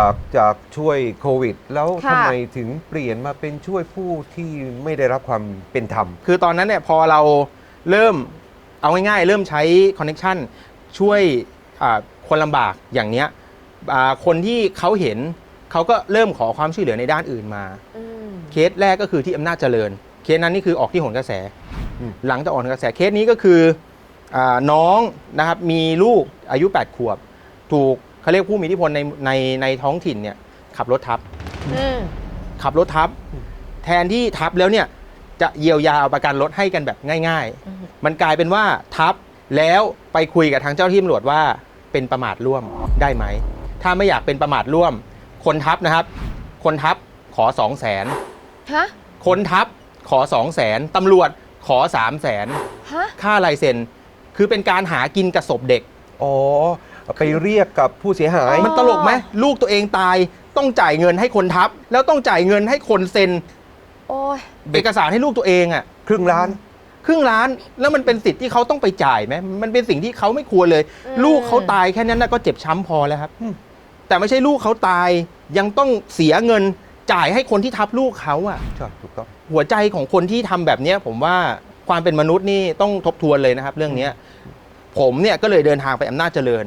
จากจากช่วยโควิด แล้วค่ะทำไมถึงเปลี่ยนมาเป็นช่วยผู้ที่ไม่ได้รับความเป็นธรรม คือตอนนั้นเนี่ยพอเราเริ่มเอาง่ายๆ เริ่มใช้คอนเน็ชันช่วยอ่าคนลำบากอย่างเนี้ยอ่าคนที่เขาเห็นเขาก็เริ่มขอความช่วยเหลือในด้านอื่นมา อืมเคสแรกก็คือที่อำนาจเจริญ เคสนั้นนี่คือออกที่โหนกระแส อืม หลังจากออกโหนกระแสเคสนี้ก็คืออาน้องนะครับมีลูกอายุ 8 ขวบ ถูก เขาเรียกผู้มีอิทธิพลในในในท้องถิ่นเนี่ยขับรถทับ อืม ขับรถทับ แทนที่ทับแล้วเนี่ยจะเยียวยาเอาประกันรถให้กันแบบง่าย อืมๆมันกลายเป็นว่าทับแล้วไปคุยกับทางเจ้าหน้าที่ตำรวจว่าเป็นประมาทร่วมได้ไหม ถ้าไม่อยากเป็นประมาทร่วม คนทับนะครับ คนทับขอ2 0 0 0 0นฮะ คนทับขอ2 0 0 0 0นตำรวจขอ3 0 0 0 0นฮะ ค่าลายเซ็นคือเป็นการหากินกับศพเด็ก อ๋อ ไปเรียกกับผู้เสียหายอ๋อมันตลกไหมลูกตัวเองตายต้องจ่ายเงินให้คนทับ แล้วต้องจ่ายเงินให้คนเซ็นโอ้ยเอกสารให้ลูกตัวเองอะ ครึ่งล้าน ครึ่งล้านแล้วมันเป็นสิทธิ์ที่เขาต้องไปจ่ายไหมมันเป็นสิ่งที่เขาไม่ควรเลย ลูกเขาตายแค่นั้นนะก็เจ็บช้ำพอแล้วครับอืมแต่ไม่ใช่ลูกเขาตายยังต้องเสียเงินจ่ายให้คนที่ทับลูกเขาอะใช่ถูกต้องหัวใจของคนที่ทำแบบเนี้ย ผมว่าความเป็นมนุษย์นี่ต้องทบทวนเลยนะครับ เรื่องเนี้ย ผมเนี่ยก็เลยเดินทางไปอำนาจเจริญ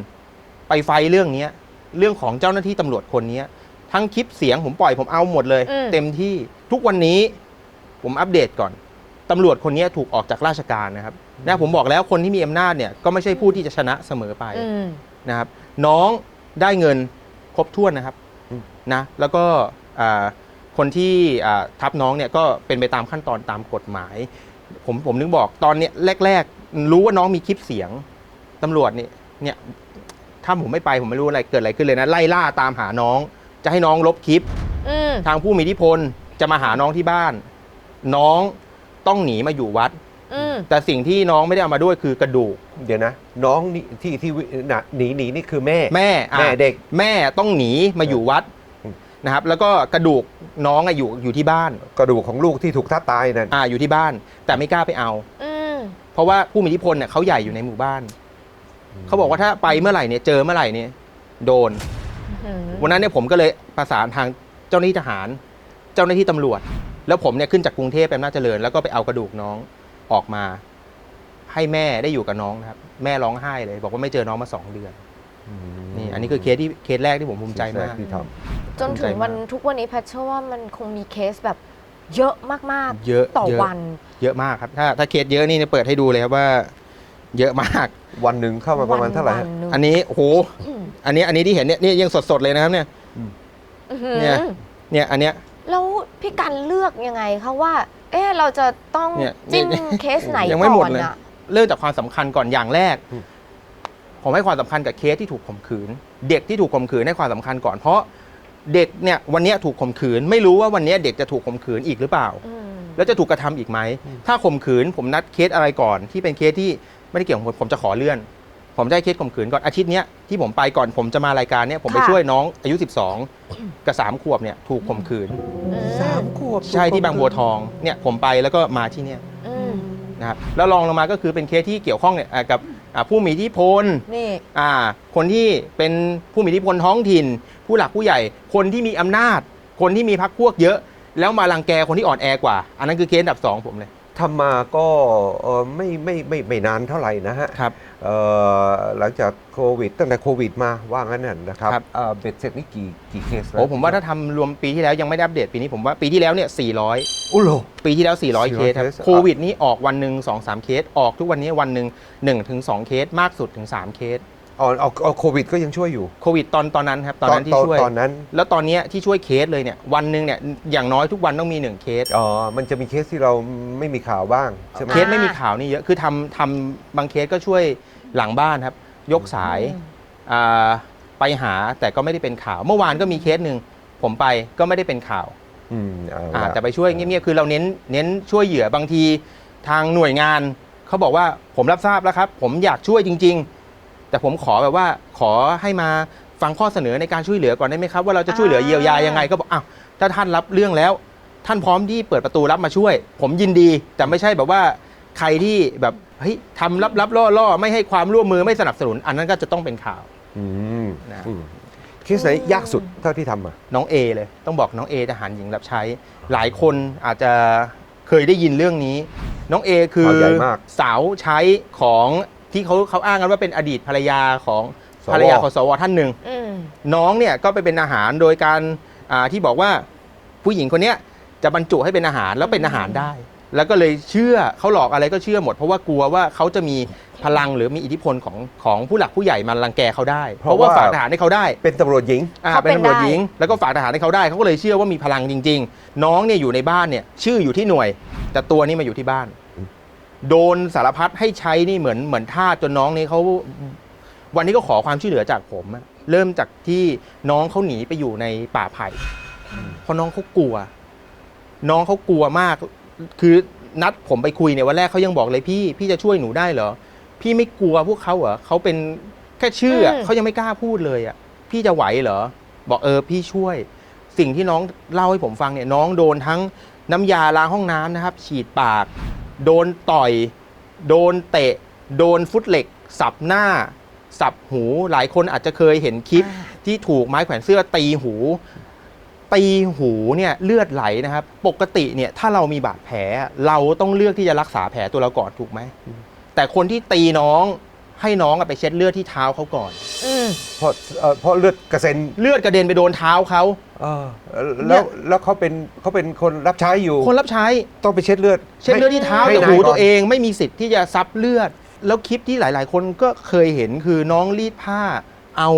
ไปไฟท์เรื่องเนี้ยเรื่องของเจ้าหน้าที่ตำรวจคนเนี้ยทั้งคลิปเสียงผมปล่อยผมเอาหมดเลย อืม เต็มที่ทุกวันนี้ผมอัปเดตก่อนตำรวจคนเนี้ยถูกออกจากราชการนะครับนะผมบอกแล้วคนที่มีอำนาจเนี่ยก็ไม่ใช่ผู้ที่จะชนะเสมอไป อืม นะครับน้องได้เงินครบถ้วนนะครับอืม นะแล้วก็อ่าคนที่อ่าทับน้องเนี่ยก็เป็นไปตามขั้นตอนตามกฎหมาย ผมผมนึกบอกตอนเนี้ยแรก ๆ รู้ว่าน้องมีคลิปเสียงตำรวจเนี่ยเนี่ย ถ้าผมไม่ไปผมไม่รู้อะไรเกิดอะไรขึ้นเลยนะไล่ล่าตามหาน้อง จะให้น้องลบคลิป อืมทางผู้มีอิทธิพลจะมาหาน้องที่บ้าน น้องต้องหนีมาอยู่วัด อืมแต่สิ่งที่น้องไม่ได้เอามาด้วยคือกระดูกเดี๋ยวนะ น้องนี่ที่ที่วิน่ะหนีหนีนี่คือแม่ แม่อะแม่เด็ก แม่ต้องหนีมาอยู่วัดอืม นะครับ แล้วก็กระดูกน้องอะอยู่อยู่ที่บ้านกระดูกของลูกที่ถูกทับตายนั่นอ่าอยู่ที่บ้าน แต่ไม่กล้าไปเอา อืมเพราะว่าผู้มีอิทธิพลเนี่ยเขาใหญ่อยู่ในหมู่บ้าน เขาบอกว่าถ้าไปเมื่อไหร่เนี่ยเจอเมื่อไหร่เนี่ยโดนอืมวันนั้นเนี่ยผมก็เลยประสานทางเจ้าหน้าที่ทหาร เจ้าหน้าที่ตำรวจ แล้วผมเนี่ยขึ้นจากกรุงเทพไปอำนาจเจริญแล้วก็ไปเอากระดูกน้องออกมา ให้แม่ได้อยู่กับน้องนะครับ แม่ร้องไห้เลย บอกว่าไม่เจอน้องมาสองเดือนมนี่อันนี้คือเคสที่เคสแรกที่ผมภูมิใจมากที่ทจนถึงวันทุกวันนี้แพทเชื่อว่ามันคงมีเคสแบบเยอะมากเยอะๆต่อเยอะวัน เยอะมากครับ ถ้าถ้าเคสเยอะนี่เนี่ยเปิดให้ดูเลยครับว่า เยอะมากำวันหนึ่งเข้ามาประมาณเท่าไหร่ฮะ วันๆหนึ่งอันนี้โอ้โหอืมอันนี้อันนี้ที่เห็นเนี่ยนี่ยังสดๆเลยนะครับเนี่ย อื้อหือเนี่ย เนี่ยอันเนี้ย แล้วพี่กันเลือกยังไงคะว่า เอ๊ะเราจะต้องเนี่ยจิ้มเนี่ยเคสไหนยังไม่หมก่ดอนเลย อะเริ่มจากความสำคัญก่อนอย่างแรก อืม ผมให้ความสำคัญกับเคสที่ถูกข่มขืน เด็กที่ถูกข่มขืนให้ความสำคัญก่อนเพราะเด็กเนี่ยวันเนี้ยถูกข่มขืน ไม่รู้ว่าวันเนี้ยเด็กจะถูกข่มขืนอีกหรือเปล่า อืมแล้วจะถูกกระทำอีกไหม ถ้าข่มขืนผมนัดเคสอะไรก่อนที่เป็นเคสที่ ไม่ได้เกี่ยวกับผมผมจะขอเลื่อน ผมจะให้เคสข่มขืนก่อนอาทิตย์เนี้ยที่ผมไปก่อนผมจะมารายการเนี้ยผมไปช่วยน้องอายุ 12 กับ 3 ขวบเนี่ยถูกข่มขืนอืมสามขวบใช่ที่บางบัวทองเนี่ยผมไปแล้วก็มาที่เนี่ยอืมนะครับแล้วรองลงมาก็คือเป็นเคสที่เกี่ยวข้องเนี่ยอ่ากับอ่าผู้มีอิทธิพล นี่ อ่าคนที่เป็นผู้มีอิทธิพลท้องถิ่น ผู้หลักผู้ใหญ่ คนที่มีอำนาจ คนที่มีพรรคพวกเยอะ แล้วมารังแกคนที่อ่อนแอกว่า อันนั้นคือเคสอันดับสองผมเลย ทำมาก็เอ่อไม่ไม่ไม่ไม่นานเท่าไหร่นะฮะครับ เอ่อหลังจากโควิดตั้งแต่โควิดมาว่างั้นน่ะนะครับครับ เอ่อเบ็ดเสร็จนี่กี่กี่เคสแล้วโอ้ผมว่าถ้าทำรวมปีที่แล้วยังไม่ได้อัปเดตปีนี้ผมว่าปีที่แล้วเนี่ย400อุ้โห ปีที่แล้ว 400เคสครับเคสโควิดนี้ออกวันหนึ่ง2 3 เคส ออกทุกวันนี้วันหนึ่ง1ถึง2เคส มากสุดถึง 3 เคส อ๋อเอาเอาโควิดก็ยังช่วยอยู่ โควิดตอนตอนนั้นครับตอนนั้นที่ช่วยตอนนั้น แล้วตอนเนี้ยที่ช่วยเคสเลยเนี่ยวันหนึ่งเนี่ยอย่างน้อยทุกวันต้องมี1เคส อ๋อ มันจะมีเคสที่เราไม่มีข่าวบ้างใช่ไหมเคสไม่มีข่าวนี่เยอะคือทำทำบางเคสก็ช่วยหลังบ้านครับ ยกสายอ่าไปหาแต่ก็ไม่ได้เป็นข่าว เมื่อวานก็มีเคสหนึ่งผมไปก็ไม่ได้เป็นข่าวอืมเอาอ่าละแต่ไปช่วยเงียบๆคือเราเน้นเน้นช่วยเหยื่อบางทีทางหน่วยงานเขาบอกว่าผมรับทราบแล้วครับ ผมอยากช่วยจริง ๆ แต่ผมขอแบบว่าขอให้มาฟังข้อเสนอในการช่วยเหลือก่อนได้ไหมครับ ว่าเราจะช่วยเหลือเยียวยายังไงก็บอกอ้าวถ้าท่านรับเรื่องแล้ว ท่านพร้อมที่เปิดประตูรับมาช่วย ผมยินดี แต่ไม่ใช่แบบว่าใครที่แบบเฮ้ยทำรับรับล่อล่อไม่ให้ความร่วมมือไม่สนับสนุน อันนั้นก็จะต้องเป็นข่าว อืมนะอืมเคสไหนยากสุดเท่าที่ทำมา น้องเอเลยต้องบอกน้องเอทหารหญิงรับใช้ หลายคนอาจจะเคยได้ยินเรื่องนี้ น้องเอคือข่าวใหญ่มาก สาวใช้ของ ที่เขาเขาอ้างกันว่าเป็นอดีตภรรยาของสว ภรรยาของสวท่านหนึ่ง อืม น้องเนี่ยก็ไปเป็นอาหารโดยการอ่าที่บอกว่าผู้หญิงคนเนี้ยจะบรรจุให้เป็นอาหารแล้วเป็นอาหารได้ แล้วก็เลยเชื่อเขาหลอกอะไรก็เชื่อหมด เพราะว่ากลัวว่าเขาจะมีพลังหรือมีอิทธิพลของของผู้หลักผู้ใหญ่มารังแกเขาได้ เพราะว่าฝากทหารให้เขาได้เป็นตำรวจหญิง อ่าเขาเป็เป็นนตำรวจได้ หญิง แล้วก็ฝากทหารให้เขาได้เขาก็เลยเชื่อว่ามีพลังจริง ๆ น้องเนี่ยอยู่ในบ้านเนี่ยชื่ออยู่ที่หน่วย แต่ตัวนี่มาอยู่ที่บ้านอืม โดนสารพัดให้ใช้นี่เหมือนเหมือนทาสจนน้องนี่เขาวันนี้ก็ขอความช่วยเหลือจากผมอะเริ่มจากที่น้องเขาหนีไปอยู่ในป่าไผ่เพราะน้องเขากลัว น้องเขากลัวมาก คือนัดผมไปคุยเนี่ยวันแรกเขายังบอกเลยพี่ พี่จะช่วยหนูได้เหรอ พี่ไม่กลัวพวกเขาเหรอเขาเป็นแค่ชื่ออะอืมเขายังไม่กล้าพูดเลยอะ พี่จะไหวเหรอ บอกเออพี่ช่วย สิ่งที่น้องเล่าให้ผมฟังเนี่ยน้องโดนทั้งน้ำยาล้างห้องน้ำนะครับ ฉีดปาก โดนต่อย โดนเตะ โดนฟุตเหล็ก สับหน้า สับหู หลายคนอาจจะเคยเห็นคลิปอ่าที่ถูกไม้แขวนเสื้อตีหู ตีหูเนี่ยเลือดไหลนะครับ ปกติเนี่ยถ้าเรามีบาดแผล เราต้องเลือกที่จะรักษาแผลตัวเราก่อนถูกไหม แต่คนที่ตีน้องให้น้องอะไปเช็ดเลือดที่เท้าเขาก่อนอืม เพราะเอ่อเพราะเลือดกระเซ็นเลือดกระเด็นไปโดนเท้าเขา เออแล้วแล้วเขาเป็นเขาเป็นคนรับใช้อยู่คนรับใช้ ต้องไปเช็ดเลือดเช็ดเลือดที่เท้าให้แต่นายหูก่อนตัวเองไม่มีสิทธิ์ที่จะซับเลือด แล้วคลิปที่หลาย ๆ คนก็เคยเห็นคือน้องรีดผ้า เอา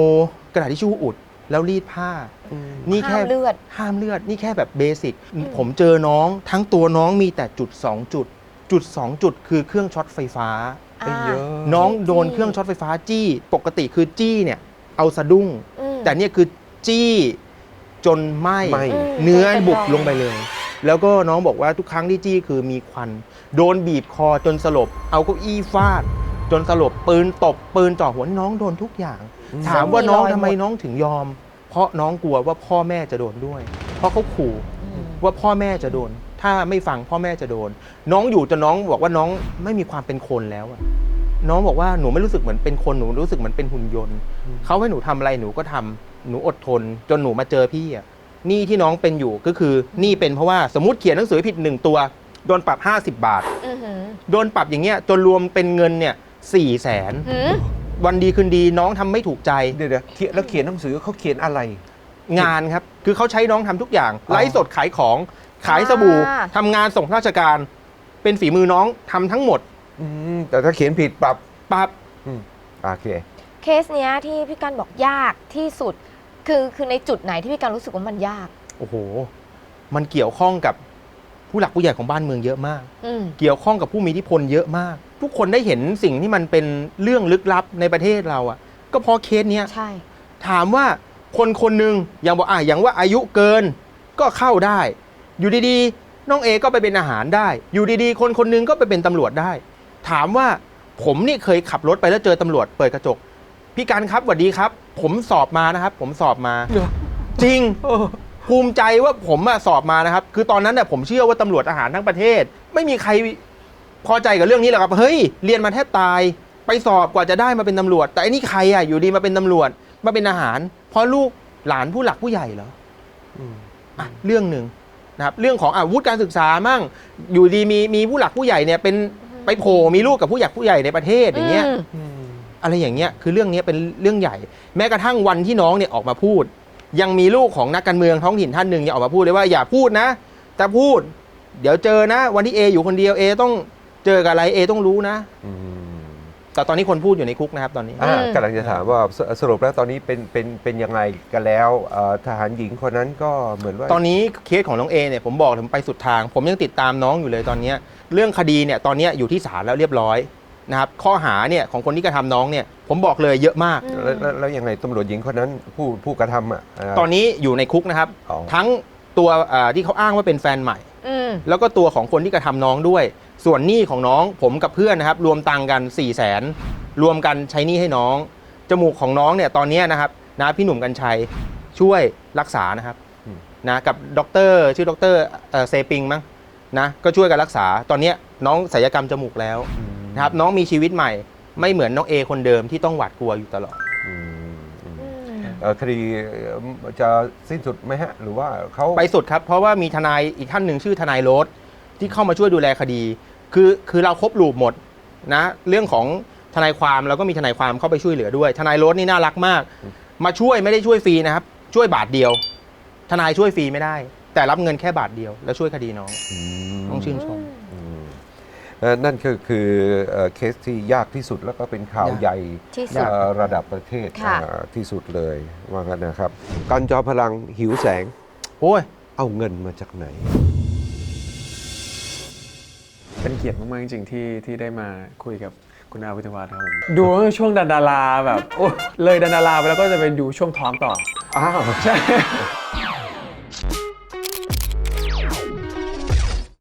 กระดาษทิชชู่อุด แล้วรีดผ้า อืม นี่แค่ห้ามเลือด ห้ามเลือดนี่แค่แบบเบสิกอืมผมเจอน้องทั้งตัวน้องมีแต่จุด 2 จุด จุด 2 จุดคือเครื่องช็อตไฟฟ้าไอ้เยอะน้องจี้โดนเครื่องช็อตไฟฟ้าจี้ ปกติคือจี้เนี่ย เอาสะดุ้ง อืมแต่เนี่ยคือจี้จนไหมไหม้ อืมเนื้อจป็บุบรยลงไปเลย แล้วก็น้องบอกว่าทุกครั้งที่จี้คือมีควัน โดนบีบคอจนสลบ เอาเก้าอี้ฟาด จนสลบปืนตบปืนจ่อหัวน้องโดนทุกอย่าง อืม ถามว่าน้องมีรอยทำไมหมดน้องถึงยอม เพราะน้องกลัวว่าพ่อแม่จะโดนด้วย เพราะเขาขู่อืมว่าพ่อแม่จะโดน ถ้าไม่ฟังพ่อแม่จะโดน น้องอยู่จนน้องบอกว่าน้องไม่มีความเป็นคนแล้วอะน้องบอกว่าหนูไม่รู้สึกเหมือนเป็นคนหนูรู้สึกเหมือนเป็นหุ่นยนต์อืมเขาให้หนูทำอะไรหนูก็ทำหนูอดทน จนหนูมาเจอพี่อะหนี่ที่น้องเป็นอยู่ก็คือหนี่เป็นเพราะว่าสมมติเขียนหนังสือผิดหนึ่งตัวโดนปรับ 50 บาท อือหือโดนปรับอย่างเงี้ยจนรวมเป็นเงินเนี่ยสี่แสนหือวันดีคืนดีน้องทำไม่ถูกใจ เดี๋ยวเดี๋ยวเขียนแล้วเขียนหนังสือเขาเขียนอะไร งานครับ คือเขาใช้น้องทำทุกอย่างอ๋อไลฟ์สดขายของขายสบู่อ่าทำงานส่งราชการ เป็นฝีมือน้องทำทั้งหมดอืมแต่ถ้าเขียนผิดปรับปั๊บอืมโอเค เคสเนี้ยที่พี่กันบอกยากที่สุด คือคือในจุดไหนที่พี่กันรู้สึกว่ามันยาก โอ้โห มันเกี่ยวข้องกับผู้หลักผู้ใหญ่ของบ้านเมืองเยอะมากอืมเกี่ยวข้องกับผู้มีอิทธิพลเยอะมาก ทุกคนได้เห็นสิ่งที่มันเป็นเรื่องลึกลับในประเทศเราอะก็เพราะเคสเนี้ยใช่ถามว่า คนคนหนึ่งอย่างบอกอะอย่างว่าอายุเกินก็เข้าได้ อยู่ดีๆ น้องเอก็ไปเป็นอาหารได้ อยู่ดีๆ คนคนหนึงก็ไปเป็นตำรวจได้ ถามว่าผมนี่เคยขับรถไปแล้วเจอตำรวจเปิดกระจก พี่การครับสวัสดีครับ ผมสอบมานะครับ ผมสอบมา จริงภูมิใจว่าผมอะสอบมานะครับ คือตอนนั้นเนี่ยผมเชื่อว่าตำรวจทหารทั้งประเทศ ไม่มีใครพอใจกับเรื่องนี้หรอกครับเฮ้ยเรียนมาแทบตาย ไปสอบกว่าจะได้มาเป็นตำรวจ แต่อันนี้ใครอะอยู่ดีมาเป็นตำรวจมาเป็นอาหาร เพราะลูกหลานผู้หลักผู้ใหญ่เหรออืมอะเรื่องหนึ่งนะครับเรื่องของอาวุธการศึกษามั่งอยู่ดีมีมีผู้หลักผู้ใหญ่เนี่ยเป็นไปโผล่มีลูกกับผู้ใหญ่ผู้ใหญ่ในประเทศอย่างเงี้ยอืมอืมอะไรอย่างเงี้ยคือเรื่องเนี้ยเป็นเรื่องใหญ่ แม้กระทั่งวันที่น้องเนี่ยออกมาพูด ยังมีลูกของนักการเมืองท้องถิ่นท่านหนึ่งเนี่ยออกมาพูดเลยว่าอย่าพูดนะแต่พูด เดี๋ยวเจอนะ วันที่เออยู่คนเดียวเอต้องเจอกับอะไรเอต้องรู้นะอืม แต่ตอนนี้คนพูดอยู่ในคุกนะครับตอนนี้ อ่าอืม กำลังจะถามว่าสสรุปแล้วตอนนี้เป็นเป็นเป็นยังไงกันแล้วเอ่อทหารหญิงคนนั้นก็เหมือนว่า ตอนนี้เคสของน้องเอเนี่ยผมบอกเลยผมไปสุดทาง ผมยังติดตามน้องอยู่เลยตอนเนี้ยเรื่องคดีเนี่ยตอนเนี้ยอยู่ที่ศาลแล้วเรียบร้อยนะครับข้อหาเนี่ยของคนที่กระทำน้องเนี่ยผมบอกเลยเยอะมาก อืม แล้วแล้วแล้วยังไงตำรวจหญิงคนนั้นผู้ผู้กระทำอะา ตอนนี้อยู่ในคุกนะครับ อ๋อ ทั้งตัวอ่าที่เขาอ้างว่าเป็นแฟนใหม่ อืม แล้วก็ตัวของคนที่กระทำน้องด้วย ส่วนหนี้ของน้องผมกับเพื่อนนะครับ รวมตังค์กัน4ี่แสนรวมกันใช้หนี้ให้น้อง จมูกของน้องเนี่ยตอนเนี้ยนะครับนะพี่หนุ่มกัญชัยช่วยรักษานะครับอืมนะกับด็อกเตอร์ชื่อด็อกเตอร์เอ่อเซปิงมั้งนะก็ช่วยกันรักษา ตอนเนี้ยน้องศัลยกรรมจมูกแล้วอืมนะครับน้องมีชีวิตใหม่ไม่เหมือนน้องเอคนเดิมที่ต้องหวาดกลัวอยู่ตลอดอืมอืมอืมเอ่อคดีจะสิ้นสุดไหมฮะ หรือว่าเขาไปสุดครับ เพราะว่ามีทนายอีกท่านหนึ่งชื่อทนายโรส ที่เข้ามาช่วยดูแลคดี คือคือเราครบลูปหมดนะเรื่องของทนายความเราก็มีทนายความเข้าไปช่วยเหลือด้วย ทนายโรสนี่น่ารักมาก มาช่วยไม่ได้ช่วยฟรีนะครับ ช่วยบาทเดียว ทนายช่วยฟรีไม่ได้ แต่รับเงินแค่บาทเดียว แล้วช่วยคดีน้องอืมต้องชื่นชมอืมเอ่อนั่นก็คือเอ่อเคสที่ยากที่สุดแล้วก็เป็นข่าวยาก ใหญ่ที่สุดเอ่อระดับประเทศค่ะ อ่าที่สุดเลยว่ากันนะครับ การจอพลังหิวแสง โอ้ยเอาเงินมาจากไหน เป็นเกียรติมากๆจริงๆที่ที่ได้มาคุยกับคุณอาวิทยาวัฒน์ครับผมดูตั้งแต่ช่วงดันดาราแบบโอ้เลยดันดาราไปแล้วก็จะไปดูช่วงท้องต่อ อ้าว ใช่